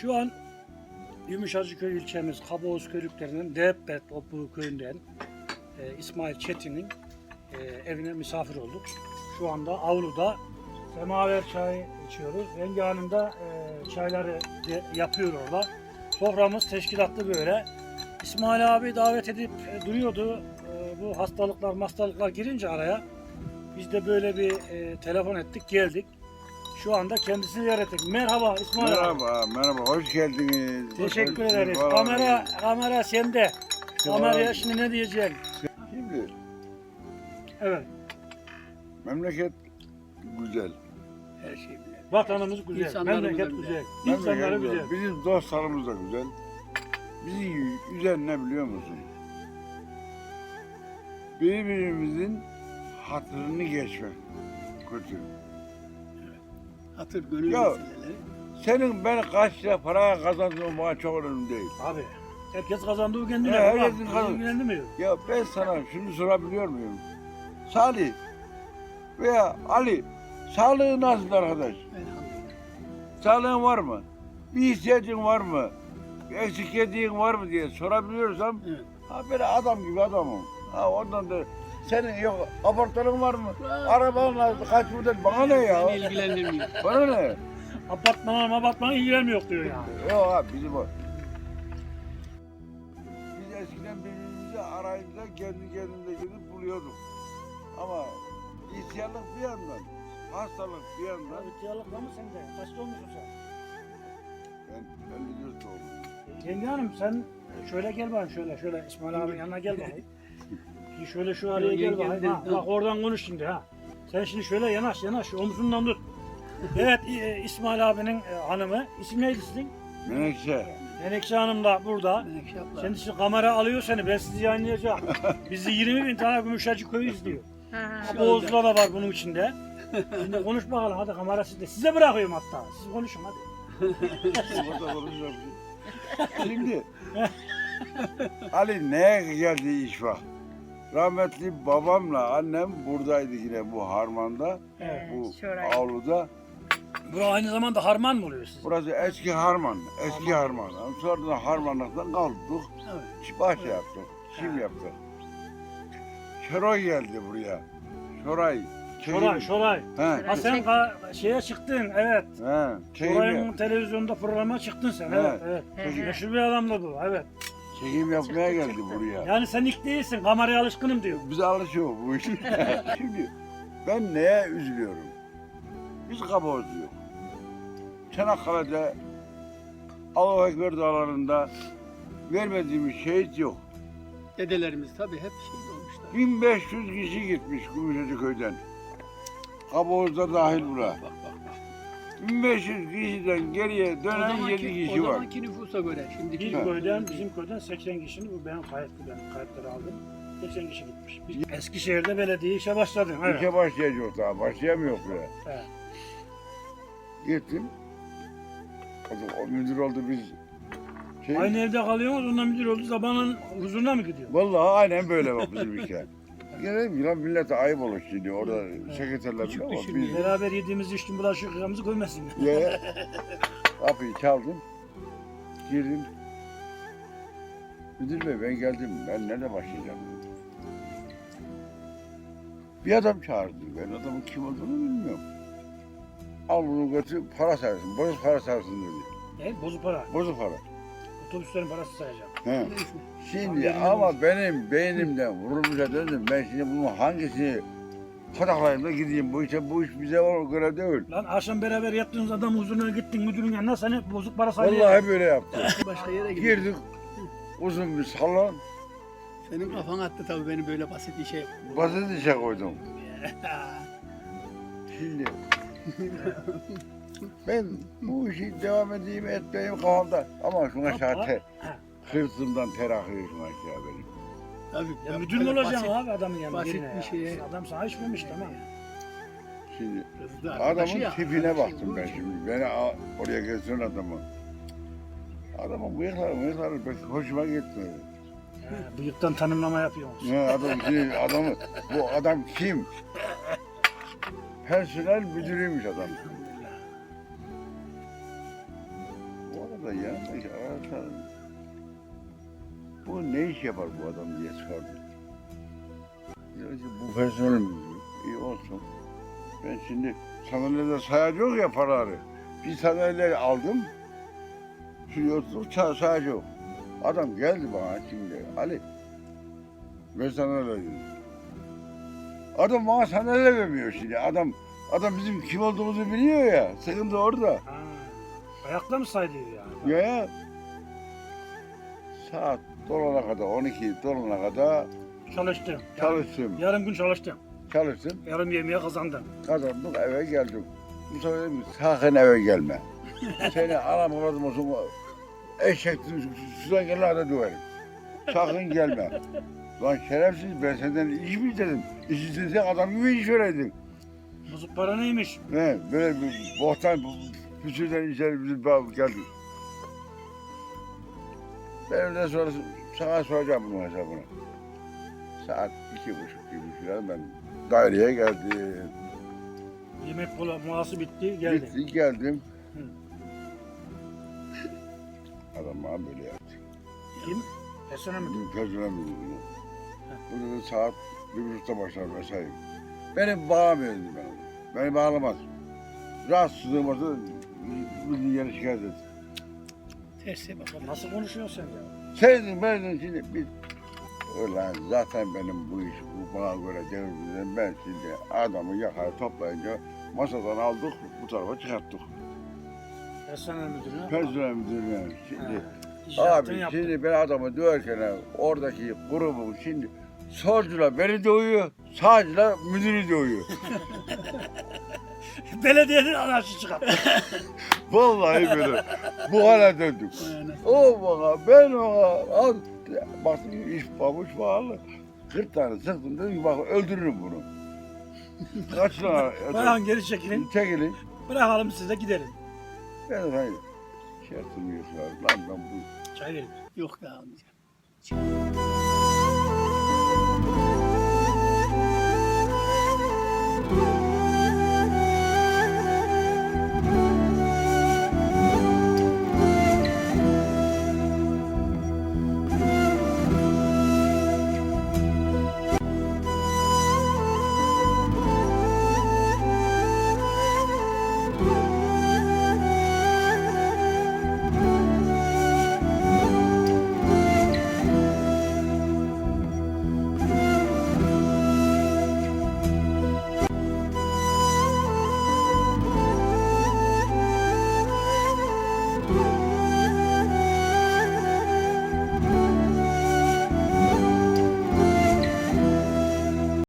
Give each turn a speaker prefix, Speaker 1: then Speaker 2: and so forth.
Speaker 1: Şu an Yumuşacıköy ilçemiz Kaboğuz Körükleri'nin Debbet Opu köyünden e, İsmail Çetin'in e, evine misafir olduk. Şu anda avluda semaver çay içiyoruz. Yenge e, çayları de yapıyor orada. Soframız teşkilatlı böyle. İsmail abi davet edip e, duruyordu. E, bu hastalıklar hastalıklar girince araya biz de böyle bir e, telefon ettik geldik. Şu anda kendisini ettik. Merhaba İsmail abi.
Speaker 2: Merhaba, merhaba. Hoş geldiniz.
Speaker 1: Teşekkür
Speaker 2: Hoş
Speaker 1: ederiz.
Speaker 2: bulduk.
Speaker 1: Kamera kamera sende. Kameraya şimdi ne diyeceksin?
Speaker 2: Şimdi
Speaker 1: Evet.
Speaker 2: memleket güzel. Her şey güzel.
Speaker 1: Vatanımız güzel.
Speaker 3: İnsanlarımız da
Speaker 1: Memleket
Speaker 3: güzel.
Speaker 1: güzel. İnsanları
Speaker 2: Memleket
Speaker 1: güzel.
Speaker 2: Bizim dostlarımız da güzel. Bizi güzel ne biliyor musun? Birbirimizin hatırını geçmek kötü.
Speaker 3: Hatır gönül
Speaker 2: Ya.
Speaker 3: meseleleri.
Speaker 2: Senin ben kaç lira para kazandığım bana çok önemli değil.
Speaker 1: Abi herkes kazandığı kendine.
Speaker 2: He, herkesin
Speaker 1: Bizi
Speaker 2: kazan-
Speaker 1: ilgilendirmiyor.
Speaker 2: Ya ben sana şunu sorabiliyor muyum? Salih veya Ali sağlığı nasıl arkadaş?
Speaker 3: Elhamdülillah.
Speaker 2: Sağlığın var mı? Bir ihtiyacın var mı? Bir eksik yediğin var mı diye sorabiliyorsam
Speaker 3: Evet.
Speaker 2: ha böyle adam gibi adamım. Ha ondan da senin yok apartmanın var mı?
Speaker 3: Var.
Speaker 2: Araban var kaç model bana ne
Speaker 3: Beni
Speaker 2: ya?
Speaker 3: ilgilendirmiyor.
Speaker 2: Bana ne?
Speaker 1: Apartmana apartmana ilgilenmiyor diyor yani.
Speaker 2: Yok abi bizim o. Biz eskiden birbirimizi arayınca kendi kendimize gidip buluyorduk. Ama ihtiyarlık bir yandan, hastalık bir yandan.
Speaker 1: İhtiyarlıkla mı sen de? Kaçta olmuşsun sen?
Speaker 2: Ben 54 oldum.
Speaker 1: Yenge Hanım sen şöyle gel bakayım şöyle şöyle İsmail abinin yanına gel bakayım. Şöyle şu araya gel bakayım. Ha, bak oradan konuş şimdi ha. Sen şimdi şöyle yanaş yanaş omzundan tut. Evet e, İsmail abinin e, hanımı. İsim neydi sizin?
Speaker 2: Menekşe.
Speaker 1: Menekşe Hanım da burada.
Speaker 3: Menekşe abla.
Speaker 1: Kendisi kamera alıyor seni. Ben sizi yayınlayacağım. Bizi 20 bin tane Gümüşhacı köyü izliyor. Boğaz'da da var bunun içinde. Şimdi konuş bakalım hadi kamera sizde. Size bırakıyorum hatta. Siz konuşun hadi.
Speaker 2: Şimdi Ali neye geldi iş bak. Rahmetli babamla annem buradaydı yine bu harmanda,
Speaker 1: Evet.
Speaker 2: bu
Speaker 4: Şoray.
Speaker 2: avluda.
Speaker 1: Bu aynı zamanda harman mı oluyor siz?
Speaker 2: Burası eski harman, eski harman. Sonra da harmanlıktan kaldık.
Speaker 3: Evet.
Speaker 2: Bahçe yaptık, çim yaptık. Şoray geldi buraya. Şoray.
Speaker 1: Şoray, Şoray.
Speaker 2: He,
Speaker 1: Ha sen ka- şeye çıktın evet.
Speaker 2: he. Çekim,
Speaker 1: Şoray'ın televizyonda programa çıktın sen
Speaker 2: Evet.
Speaker 1: evet evet.
Speaker 4: Hı.
Speaker 1: Meşhur bir adamdı bu evet.
Speaker 2: çekim yapmaya
Speaker 4: Çıktı,
Speaker 2: geldi
Speaker 4: çıktı.
Speaker 2: buraya.
Speaker 1: Yani sen ilk değilsin kameraya alışkınım diyor.
Speaker 2: Bize alışıyor bu iş. Şimdi ben neye üzülüyorum? Biz kabuğuzluyuz. Çanakkale'de Allahu Ekber dağlarında vermediğimiz şehit yok.
Speaker 3: Dedelerimiz tabii hep şey olmuşlar.
Speaker 2: 1500 kişi gitmiş Gümüşhacı köyden. Kabuğuzda dahil buna.
Speaker 3: Bak bak bak.
Speaker 2: 1500 kişiden geriye
Speaker 3: O
Speaker 2: dönen 7
Speaker 3: zamanki,
Speaker 2: kişi
Speaker 3: o
Speaker 2: var.
Speaker 3: zamanki nüfusa göre şimdiki
Speaker 1: Bizim
Speaker 2: Ha.
Speaker 1: köyden, bizim köyden 80 kişinin bu benim kayıtlı ben kayıtları aldım. 80 kişi gitmiş. Biz Eskişehir'de belediye işe başladım. Evet.
Speaker 2: İşe başlayacak daha, başlayamıyor buraya.
Speaker 1: Evet.
Speaker 2: Gittim. O, da- o müdür oldu biz. Şey,
Speaker 1: Aynı evde kalıyorsunuz ondan müdür oldu zamanın huzuruna mı gidiyor?
Speaker 2: Vallahi aynen böyle bak bizim işe. Gelelim lan millete ayıp olur şimdi orada sekreterler
Speaker 3: Küçük
Speaker 2: bile var.
Speaker 3: düşünüyor.
Speaker 2: Biz
Speaker 1: Beraber yediğimiz içtiğimiz bulaşık yıkamızı koymasınlar.
Speaker 2: ya, kapıyı çaldım. Girdim. Müdür bey ben geldim. Ben nerede başlayacağım? Bir adam çağırdı. Ben adamın kim olduğunu bilmiyorum. Al bunu götür para saysın. Bozuk para saysın dedi.
Speaker 1: Ne? Bozuk para.
Speaker 2: Bozuk para.
Speaker 1: Otobüslerin parası sayacağım.
Speaker 2: He. Şimdi ama benim beynimden vurulmuşa döndüm. Ben şimdi bunun hangisini pataklayayım da gideyim. Bu işe bu iş bize o göre değil.
Speaker 1: Lan akşam beraber yattığınız adam huzuruna gittin müdürün yanına seni bozuk para sayıyor.
Speaker 2: Vallahi böyle yaptı.
Speaker 3: Başka yere gidiyor.
Speaker 2: Girdik uzun bir salon.
Speaker 3: Senin kafan attı tabii beni böyle basit işe.
Speaker 2: Basit işe koydum. Şimdi ben bu işi devam edeyim etmeyeyim kafamda. Ama şuna aşağı ter,
Speaker 1: Ha.
Speaker 2: hırtımdan ter akıyor şuna aşağı benim.
Speaker 3: Tabii.
Speaker 1: Ya müdür mü olacaksın abi adamın yanında?
Speaker 3: basit bir
Speaker 1: ya.
Speaker 3: şeye-
Speaker 1: Adam sana içmemiş tamam.
Speaker 2: Şimdi adamın
Speaker 3: ya,
Speaker 2: tipine baktım ben şimdi. Beni oraya getiren adamı. Adamın bıyıkları bıyıkları pek hoşuma gitmedi.
Speaker 1: Ha, bıyıktan tanımlama yapıyormuş.
Speaker 2: Ne adam şimdi adamı bu adam kim? Personel müdürüymüş adam. Da arkadaşlarım bu ne iş yapar bu adam diye sordu. Bu personel müdürü. İyi olsun. Ben şimdi sandalyede sayacı yok ya paraları. Bir sandalye aldım. Şuraya oturduk ça- sayacı yok. Adam geldi bana şimdi. Ali. Ver sandalye dedi. Adam bana sandalye vermiyor şimdi. Adam adam bizim kim olduğumuzu biliyor ya. Sıkıntı orada.
Speaker 1: Ha. Ayakta mı saydıyor yani?
Speaker 2: Ya ya. Saat dolana kadar 12 dolana kadar
Speaker 1: Çalıştım. Yani
Speaker 2: çalıştım.
Speaker 1: yarım gün çalıştım.
Speaker 2: Çalıştım.
Speaker 1: Yarım yemeğe kazandım.
Speaker 2: Kazandık eve geldim. Sefer dedim ki sakın eve gelme. Seni anam avradım olsun. Eşek sudan gel hadi döverim. Sakın gelme. Lan şerefsiz ben senden iş mi istedim? İş istesen adam gibi iş vereydin.
Speaker 1: Bozuk para neymiş?
Speaker 2: Ne böyle bir bohtan püsürden içeri bizim bağ- geldik. Ben öğleden sonra sana soracağım bunun hesabını. Saat iki buçuk gibi falan ben daireye geldim.
Speaker 1: Yemek molası bitti, geldi.
Speaker 2: Bitti geldim.
Speaker 1: Hı.
Speaker 2: Adam bana böyle yaptı.
Speaker 1: Kim? Esene mi?
Speaker 2: Personel müdürü. Bu dedi saat bir buçukta başlar mesai. Beni bağlamıyor dedi ben ona. Beni bağlamaz. Rahatsızlığım varsa bildiğin yere şikayet et.
Speaker 3: Terse bakalım.
Speaker 1: Nasıl konuşuyorsun sen ya?
Speaker 2: Seyredin ben şimdi bir Ulan zaten benim bu iş bu bana göre değil. Ben şimdi adamı yakar toplayınca masadan aldık bu tarafa çıkarttık.
Speaker 1: Esene müdürüne.
Speaker 2: Personel müdürüne şimdi. Abi
Speaker 1: yaptın.
Speaker 2: şimdi ben adamı döverken oradaki grubun şimdi solcular beni dövüyor, sağcılar müdürü dövüyor.
Speaker 1: Belediyenin anarşi çıkarttı.
Speaker 2: Vallahi böyle bu hale döndük. O bana, ben ona, al. Baktım iş babuş bağlı. 40 tane sıktım dedim ki bak öldürürüm bunu. Kaç tane?
Speaker 1: Bırakın geri çekilin.
Speaker 2: Çekilin.
Speaker 1: Bırakalım siz de gidelim.
Speaker 2: Ben hayır. Şartım yok ya. Lan ben bu
Speaker 1: Çay verin.
Speaker 3: Yok da almayacağım.